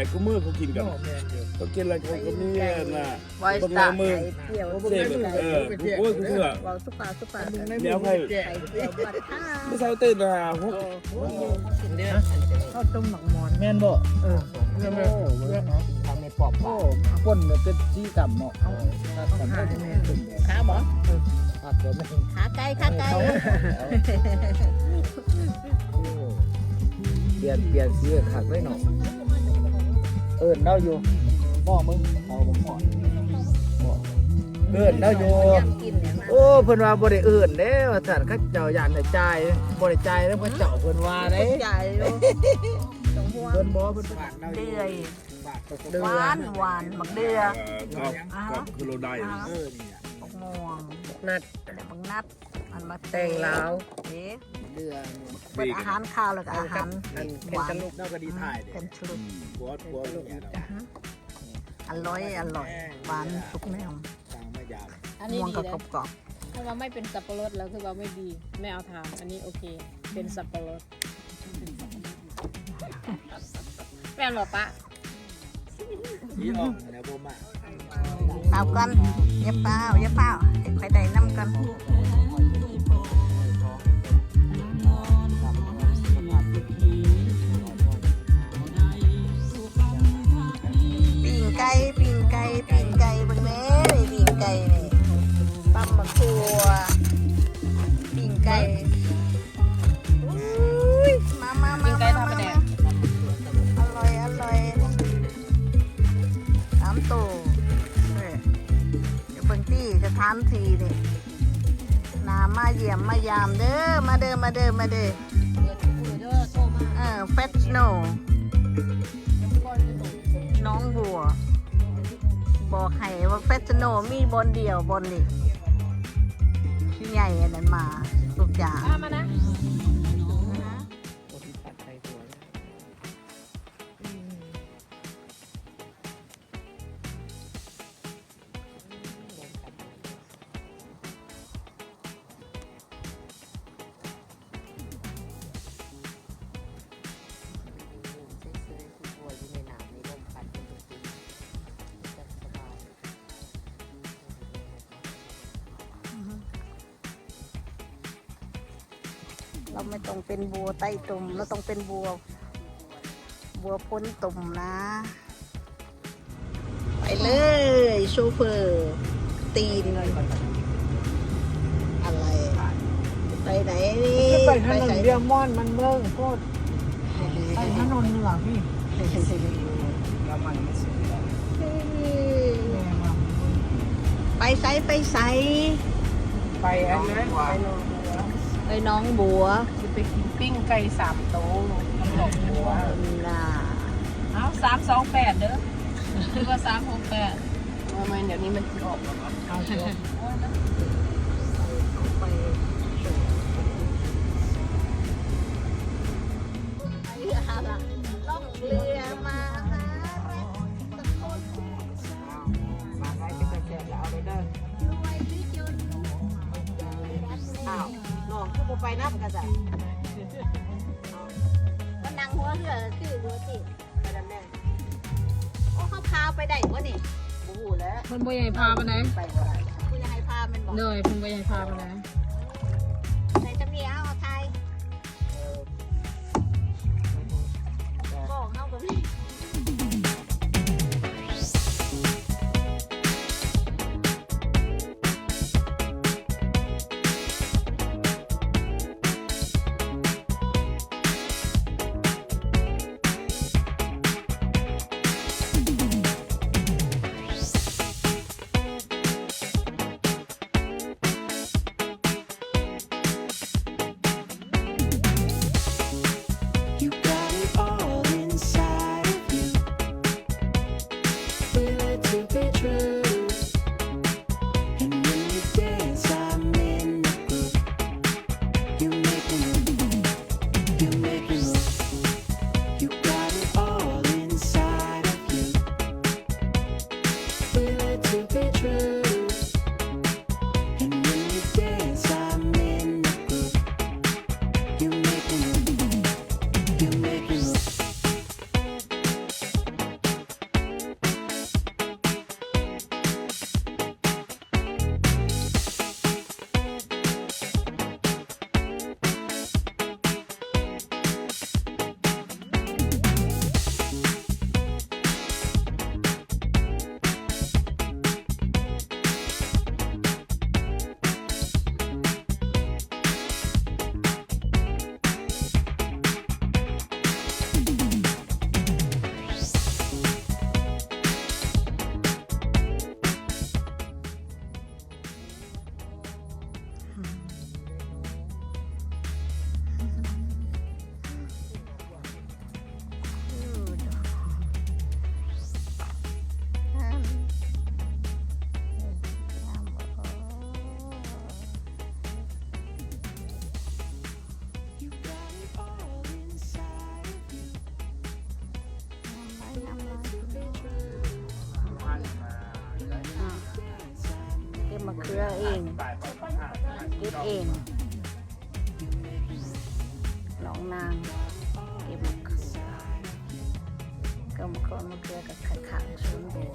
มันไม่หลายก็มือเขากินกันเขากินอะไรเขาก็มีน่ะไว้บางตามือเปรี้ยวเสพเออกูโอ้ยกูเชื่อเบาสุปาสุปากันเดี๋ยวให้ไข่เปรี้ยวบัดท่าไม่เช้าตื่นนะพวกข้าวต้มหมักหมอนแม่นบ่เออเรื่องเรื่องทำในปอบโอ้คนเป็นที่กำเนาะเอาถ้าทำได้แม่เป็นแบบขาบ่ผักเดี๋ยวไม่ขาไก่ขาไก่เปลี่ยนเปลี่ยนสีขักไว้หน่อย เอิญเราอยู่บ่มึงเอาบ่หมอนบ่เอิญเราอยู่ยำกินเนี่ยมาโอ้เพิ่นว่าบ่ได้เอิ้นเด้ว่าซั่นเขาเจ้าย่านได้จ่ายบ่ได้จ่ายแล้วเพิ่นเจ้าเพิ่นว่าเด้ใหญ่เลยสมหัวเพิ่นบ่เพิ่นฝากเราเดือยเดือหวานหวานบักเดือก็ก็คือเราได้อ่าเออนี่อะบักม่วงนัดแต่บักนัดอันมาแตงลาว เอ๊ะ เดือเป็นอาหารข้าวแล้วก็อาหารอันหเป็นวานตลกเนาะก็ดีถ่ายเด้เป็นชลุดบัวบัวเนี่ยเนาะอร่อยอร่อยหวานทุกแนวฟังไม่ยาวอันนี้ม่วงดีกับนะกรอบถ้าว่าไม่เป็นสับปะรดแล้วคือว่าไม่ดี ไม่เอาทานอันนี้โอเค เป็นสับปะรดแม่นหรอปะสีอ่องแล้วบ่มา ๆเอากันอย่าเปล่าอย่าเปล่าไปได้น้ำกัน ปิ่งไก่บางแม่นี่ปิ่งไก่นี่ตำมะครัวปิ่งไก่อุ้ยมามามาไก่มาทำมาไปแดกอร่อยอร่อยสามตัวเดี๋ยวเพิ่งตี้จะทานทีนี่นามาเยี่ยมมายามเด้อมาเด้อมาเด้อมาเด้อเอโทรมาเออเฟสโนน้องบัว บอกให้ว่าเฟสโนมีบนเดียวบนนี่ที่ใหญ่อันนั้นมาทุกอย่าง มานะ เราไม่ต้องเป็นบัวใต้ตุ่มเราต้องเป็นบัว บัวพ้นตุ่มนะ ไปเลยโชเฟอร์ตีน อะไร ไปไหนนี่ไปถนนไหเรียมอนมันเมืองโคตรไปถนนเหนือพี่แล้วมันไม่สุดแล้วแม่มาไปไสไปไสไปอันนั้นไป ไปน้องบัวจะไปกินปิ้งไก่สามโตน้ำหลอกบัวน่ะเอาสามสองแปดเด้อคือว่าสามหกแปดทำไมเดี๋ยวนี้มันออกแล้ววะเอาเถอะ บ่ใหญ่พาไปไหนไปบ่ได้คุณยายพามันบอกเหนื่อยมันบ่ใหญ่พาไปไหนในะเขือเองเก็บเองหนองนางเก็บมะเขือก็มะเขือมะเขือกับขัขังสวนบัว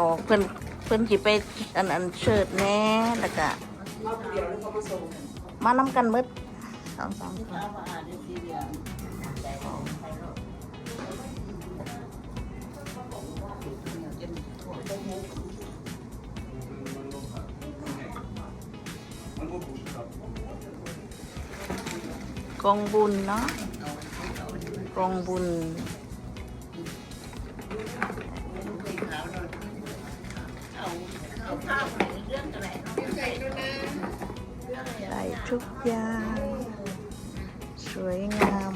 ออกเพิ่นเพิ่นจิไปอันอันเชิดแน่แล้วก็มานำกันหมืดสองสองคนกองบุญเนาะกองบุญ ได้ทุกอย่าง สวยงาม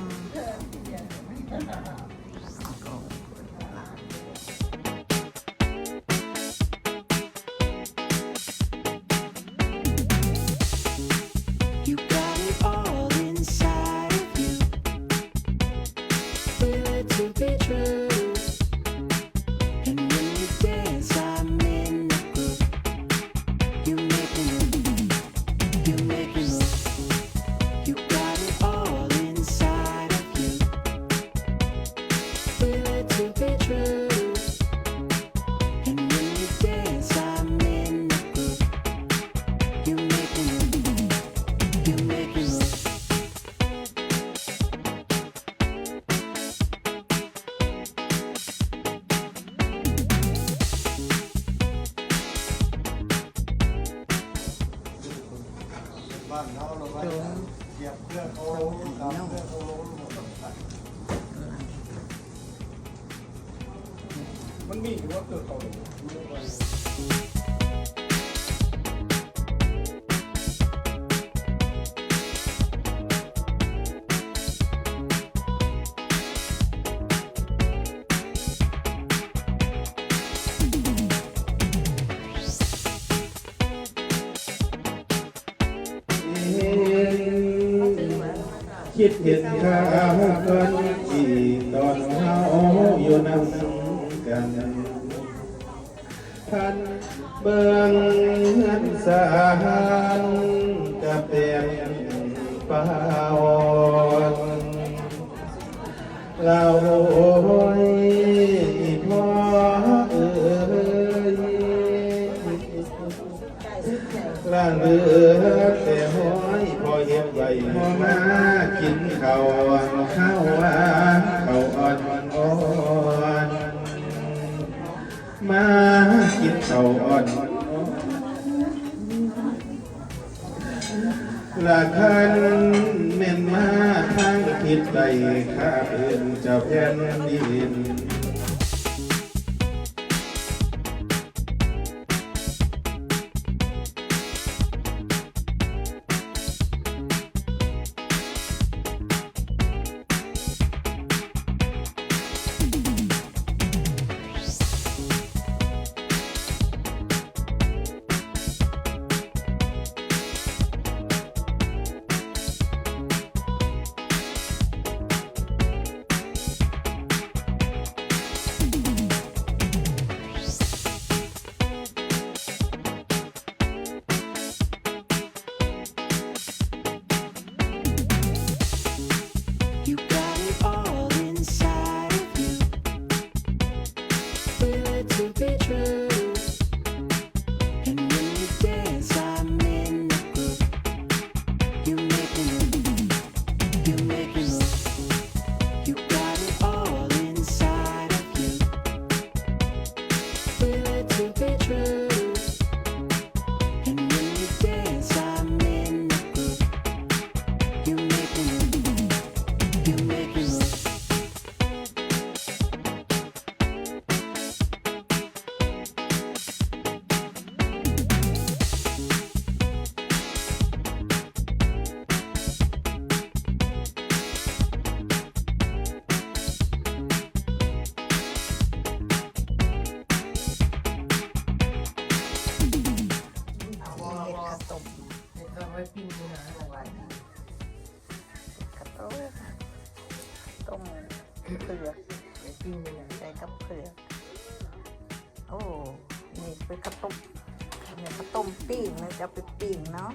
มันมีอยู่ว่าเกิดเข คิดเห็นข้าวกันที่ตอนเฮาอยู่นำกันท่านเบิ่งเงินสาหันจะเป็นปาวนเราโอ้ยพ่อเอ้ยล่างเรือแไว้พอมากินข้าวข้าวหวานข้าวอ่อนอ่อนมากินข้าวอ่อนละคันเม่นมาทางทิศใดข้าเป็นเจ้าแผ่นดิน ต้มเผือกไว้ปิ้งเลยนะใส่กับเผือกโอ้นี่เป็นข้าวต้มเนี่ยข้าวต้มปิ้งนะจะเอาไปปิ้งเนาะ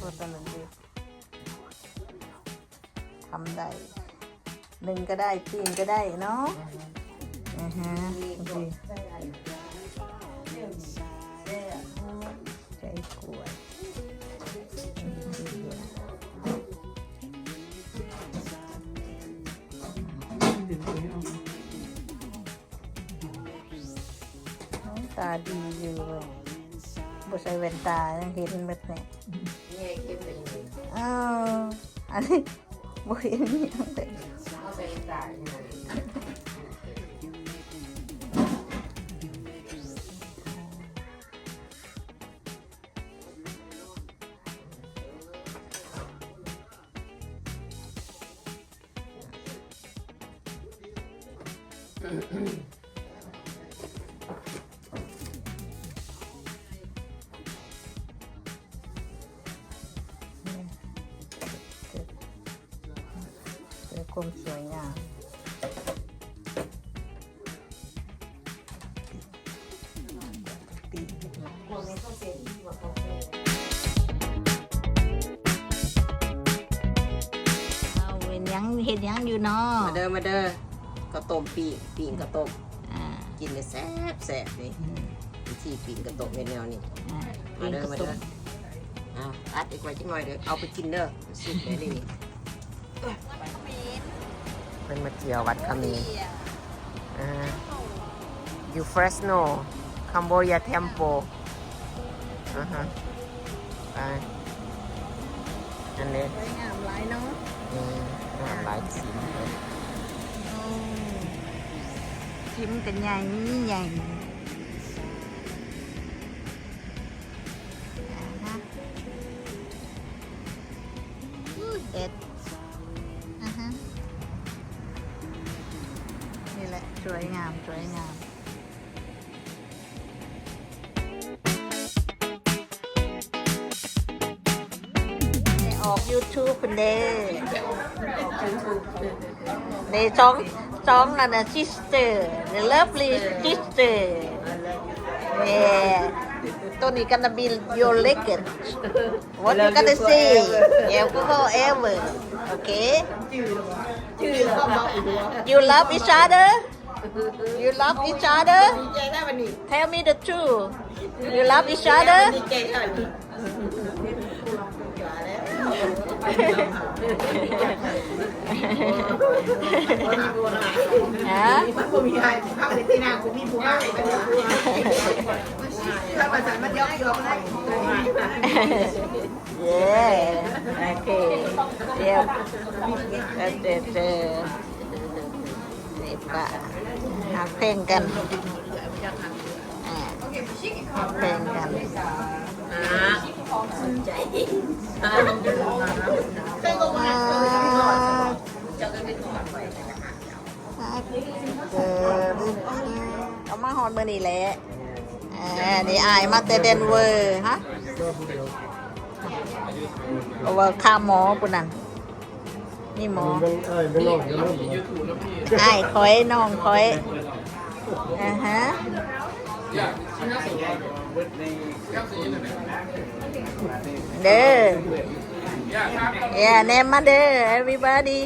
ตัวตะลึงดีทำได้หนึ่งก็ได้ปิ้งก็ได้เนาะอือฮะดูใจ น้องตาดีอยู่เลยบ่ใใส่ตาอย่างไรเพื่อความสวยงามปีกขึ้นมาเอาเห็นยังเห็นยังอยู่เนาะมาเด้อมาเด้อข้าวต้มปีกปีกข้าวต้มอ่ากินเลยแซ่บแซ่บนี่วิธีปีกข้าวต้มแนวๆนี่อ่ามาเด้อมาเด้ออะอัดอีกไว้จังหน่อยเด้อเอาไปกินเด้อสุกเลยนี่ เป็นมาเที่ยววัดขมิ้นอ่าอยู่เฟรสโนคัมโบเดียเทมโปอ่าฮะไปอันนี้สวยงามหลายเนาะอืมงามหลายสีเลยชิมกันใหญ่ใหญ่อ่าฮะอู้เด็ด วยงาม สวยงามได้ออก YouTube เป็นเด้ในจ้องจ้องนั่นน่ะ sister the lovely sister yeah ตัวนี้ gonna be your legend what you gonna say yeah forever okay you love each other you love each other tell me the truth you love each other ฮะผมมีอะไรข้าวในตีนางผมมีผู้ให้ไปเลยถ้ามาสั่งมันยกยกได้เย้โอเคเดี๋ย เดี๋ยวเดี๋ยวเดี๋ยวนี่ปะหักเพลงกันหักเพลงกันอ่าเออเอามาฮอนเบอร์นี่แหละอ่านี่อายมาเตเดนเวอร์ฮะเอาว่าค่าหมอปุ่นนั่น นี่หมอเอ้ยไม่ลองจะเริ่มไอ้ายคอยน้องคอยอ่าฮะเด้อ yeah name มาเด้อ everybody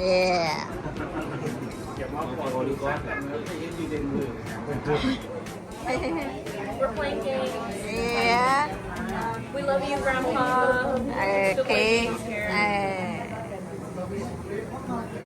yeah We're playing games. yeah We love you, Grandpa. okay 哎。